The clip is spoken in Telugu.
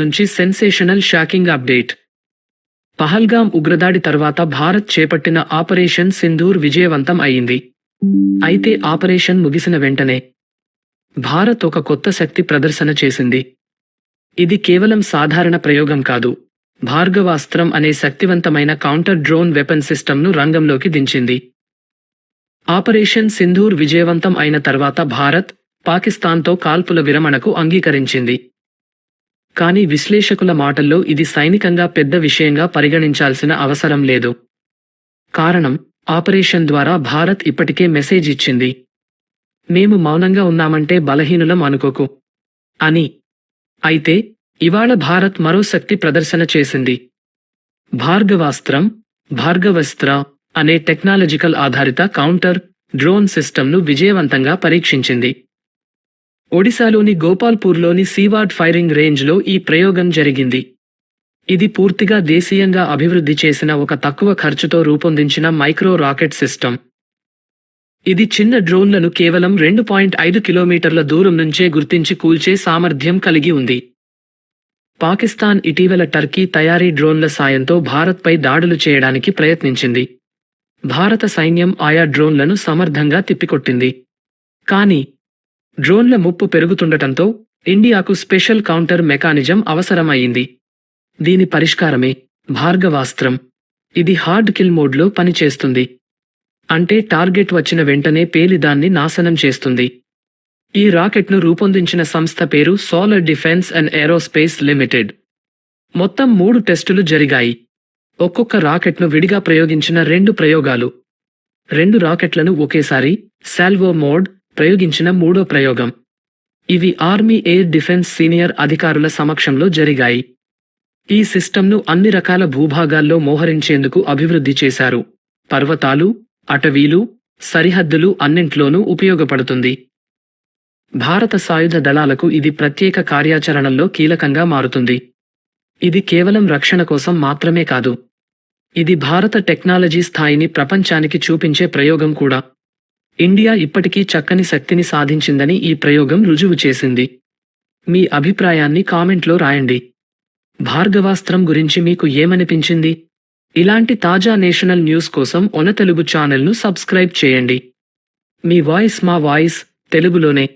నుంచి సెన్సేషనల్ షాకింగ్ అప్డేట్. పహల్గాం ఉగ్రదాడి తర్వాత భారత్ చేపట్టిన ఆపరేషన్ సింధూర్ విజయవంతం అయింది. అయితే ఆపరేషన్ ముగిసిన వెంటనే భారత్ ఒక కొత్త శక్తి ప్రదర్శన చేసింది. ఇది కేవలం సాధారణ ప్రయోగం కాదు. భార్గవాస్త్రం అనే శక్తివంతమైన కౌంటర్ డ్రోన్ వెపన్ సిస్టమ్ను రంగంలోకి దించింది. ఆపరేషన్ సింధూర్ విజయవంతం అయిన తర్వాత భారత్ పాకిస్తాన్తో కాల్పుల విరమణకు అంగీకరించింది. కానీ విశ్లేషకుల మాటల్లో ఇది సైనికంగా పెద్ద విషయంగా పరిగణించాల్సిన అవసరం లేదు. కారణం ఆపరేషన్ ద్వారా భారత్ ఇప్పటికే మెసేజ్ ఇచ్చింది. మేము మౌనంగా ఉన్నామంటే బలహీనులం అనుకోకు. అని. అయితే ఇవాళ భారత్ మరో శక్తి ప్రదర్శన చేసింది. భార్గవాస్త్రం భార్గవస్త్ర అనే టెక్నాలజికల్ ఆధారిత కౌంటర్ డ్రోన్ సిస్టమ్ను విజయవంతంగా పరీక్షించింది. ఒడిశాలోని గోపాల్పూర్లోని సీవార్డ్ ఫైరింగ్ రేంజ్లో ఈ ప్రయోగం జరిగింది. ఇది పూర్తిగా దేశీయంగా అభివృద్ధి చేసిన ఒక తక్కువ ఖర్చుతో రూపొందించిన మైక్రో రాకెట్ సిస్టమ్. ఇది చిన్న డ్రోన్లను కేవలం రెండు పాయింట్ ఐదు కిలోమీటర్ల దూరం నుంచే గుర్తించి కూల్చే సామర్థ్యం కలిగి ఉంది. పాకిస్తాన్ ఇటీవల టర్కీ తయారీ డ్రోన్ల సాయంతో భారత్పై దాడులు చేయడానికి ప్రయత్నించింది. భారత సైన్యం ఆయా డ్రోన్లను సమర్థంగా తిప్పికొట్టింది. కానీ డ్రోన్ల ముప్పు పెరుగుతుండటంతో ఇండియాకు స్పెషల్ కౌంటర్ మెకానిజం అవసరమయ్యింది. దీని పరిష్కారమే భార్గవాస్త్రం. ఇది హార్డ్ కిల్ మోడ్లో పనిచేస్తుంది. అంటే టార్గెట్ వచ్చిన వెంటనే పేలి దాన్ని నాశనం చేస్తుంది. ఈ రాకెట్ను రూపొందించిన సంస్థ పేరు solar defence and aerospace limited. మొత్తం మూడు టెస్టులు జరిగాయి. ఒక్కొక్క రాకెట్ను విడిగా ప్రయోగించిన రెండు ప్రయోగాలు. రెండు రాకెట్లను ఒకేసారి సాల్వో మోడ్ ప్రయోగించిన మూడో ప్రయోగం. ఇవి ఆర్మీ ఎయిర్ డిఫెన్స్ సీనియర్ అధికారుల సమక్షంలో జరిగాయి. ఈ సిస్టమ్ను అన్ని రకాల భూభాగాల్లో మోహరించేందుకు అభివృద్ధి చేశారు. పర్వతాలు అటవీలు సరిహద్దులు అన్నింట్లోనూ ఉపయోగపడుతుంది. భారత సాయుధ దళాలకు ఇది ప్రత్యేక కార్యాచరణల్లో కీలకంగా మారుతుంది. ఇది కేవలం రక్షణ కోసం మాత్రమే కాదు. ఇది భారత టెక్నాలజీ స్థాయిని ప్రపంచానికి చూపించే ప్రయోగం కూడా. ఇండియా ఇప్పటికీ చక్కని శక్తిని సాధించిందని ఈ ప్రయోగం రుజువు చేసింది. మీ అభిప్రాయాన్ని కామెంట్లో రాయండి. భార్గవాస్త్రం గురించి మీకు ఏమనిపించింది? ఇలాంటి తాజా నేషనల్ న్యూస్ కోసం ఒన తెలుగు ఛానల్ను సబ్స్క్రైబ్ చేయండి. మీ వాయిస్ మా వాయిస్ తెలుగులోనే.